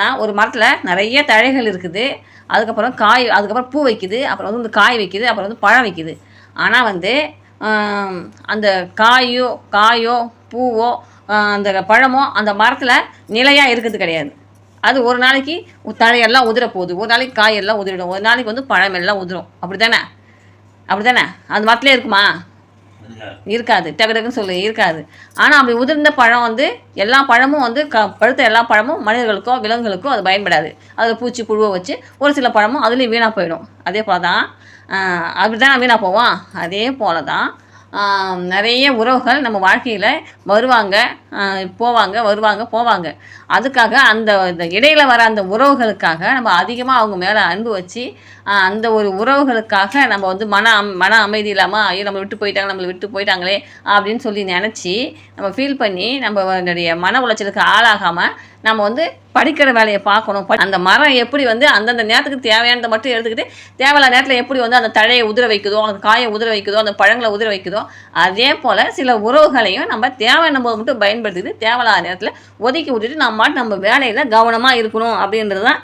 நான் ஒரு மரத்தில் நிறைய தழைகள் இருக்குது. அதுக்கப்புறம் காய் அதுக்கப்புறம் பூ வைக்குது. அப்புறம் வந்து காய் வைக்குது. அப்புறம் வந்து பழம் வைக்குது. ஆனால் வந்து அந்த காயோ காயோ பூவோ அந்த பழமோ அந்த மரத்தில் நிலையாக இருக்கிறது கிடையாது. அது ஒரு நாளைக்கு தழையெல்லாம் உதிர போகுது ஒரு நாளைக்கு காயெல்லாம் உதிரிடும். ஒரு நாளைக்கு வந்து பழம் எல்லாம் உதிரும். அப்படி தானே அப்படி தானே அது மரத்துலேயே இருக்குமா? இருக்காது. டக்கு டக்குன்னு சொல்லு இருக்காது. ஆனால் அப்படி உதிர்ந்த பழம் வந்து எல்லா பழமும் வந்து க பழுத்த எல்லா பழமும் மனிதர்களுக்கோ விலங்குகளுக்கோ அது பயன்படாது. அதில் பூச்சி புழுவை வச்சு ஒரு சில பழமும் அதுலேயும் வீணாக போயிடும். அதே போல் தான் அப்படி தான் வீணாக போவோம். அதே போல தான் நிறைய உறவுகள் நம்ம வாழ்க்கையில் வருவாங்க போவாங்க வருவாங்க போவாங்க. அதுக்காக அந்த இந்த வர அந்த உறவுகளுக்காக நம்ம அதிகமாக அவங்க மேலே அன்பு வச்சு அந்த ஒரு உறவுகளுக்காக நம்ம வந்து மன அம் மன அமைதி இல்லாமல் ஐயோ நம்மளை விட்டு போயிட்டாங்க நம்மளை விட்டு போயிட்டாங்களே அப்படின்னு சொல்லி நினச்சி நம்ம ஃபீல் பண்ணி நம்ம நம்மளுடைய மன உளைச்சலுக்கு ஆளாகாமல் நம்ம வந்து படிக்கிற வேலையை பார்க்கணும். அந்த மரம் எப்படி வந்து அந்தந்த நேரத்துக்கு தேவையானதை மட்டும் எடுத்துக்கிட்டு தேவையான நேரத்தில் எப்படி வந்து அந்த தழையை உதிர வைக்குதோ அந்த காயை உதிர வைக்குதோ அந்த பழங்களை உதிர வைக்குதோ அதே போல் சில உறவுகளையும் நம்ம தேவையான போது மட்டும் பயன்படுத்திட்டு தேவையில்லாத நேரத்தில் ஒதுக்கி விட்டுட்டு நம்ம மாட்டு நம்ம வேலையில் கவனமாக இருக்கணும் அப்படின்றது தான்